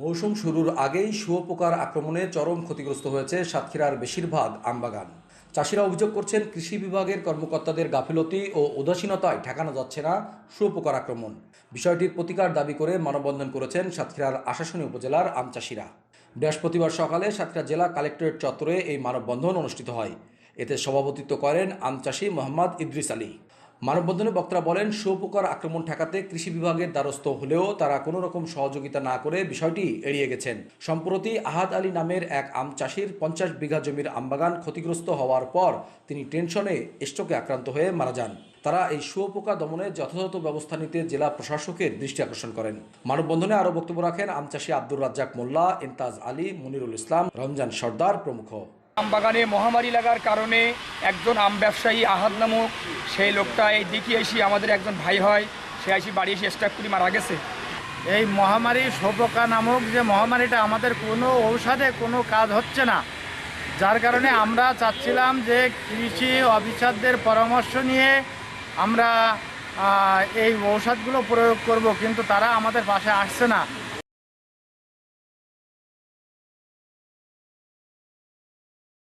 মৌসুম শুরুর আগেই শুয়োপোকার আক্রমণে চরম ক্ষতিগ্রস্ত হয়েছে সাতক্ষীরার বেশিরভাগ আমবাগান। চাষিরা অভিযোগ করছেন, কৃষি বিভাগের কর্মকর্তাদের গাফিলতি ও উদাসীনতায় ঠেকানো যাচ্ছে না শুয়োপোকার আক্রমণ। বিষয়টির প্রতিকার দাবি করে মানববন্ধন করেছেন সাতক্ষীরার আশাশুনি উপজেলার আম চাষিরা। বৃহস্পতিবার সকালে সাতক্ষীরা জেলা কালেক্টরেট চত্বরে এই মানববন্ধন অনুষ্ঠিত হয়। এতে সভাপতিত্ব করেন আম চাষি মোহাম্মদ ইদ্রিস আলী। মানববন্ধনে বক্তারা বলেন শুয়োপোকার আক্রমণ ঠেকাতে কৃষি বিভাগের দ্বারস্থ হলেও তারা কোনো রকম সহযোগিতা না করে বিষয়টি এড়িয়ে গেছেন। সম্প্রতি আহাদ আলী নামের এক আম চাষির পঞ্চাশ বিঘা জমির আমবাগান ক্ষতিগ্রস্ত হওয়ার পর তিনি টেনশনে স্ট্রোকে আক্রান্ত হয়ে মারা যান। তারা এই শুয়োপোকা দমনে যথাযথ ব্যবস্থা নিতে জেলা প্রশাসকের দৃষ্টি আকর্ষণ করেন। মানববন্ধনে আরও বক্তব্য রাখেন, আম চাষি আব্দুর রাজ্জাক মোল্লা ইন্তাজ আলী, মনিরুল ইসলাম, রমজান সর্দার প্রমুখ। আম বাগানে মহামারী লাগার কারণে একজন আম ব্যবসায়ী আহাদ নামক, সেই লোকটা এই দিকে এসে আমাদের একজন ভাই হয়, সে এসে বাড়ি এসে স্ট্রাক করে মারা গেছে। এই মহামারী শোপকা নামক যে মহামারীটা আমাদের কোনো ঔষধে কোনো কাজ হচ্ছে না। যার কারণে আমরা চাচ্ছিলাম যে কৃষি অফিসারদের পরামর্শ নিয়ে আমরা এই ঔষধগুলো প্রয়োগ করব, কিন্তু তারা আমাদের পাশে আসছে না।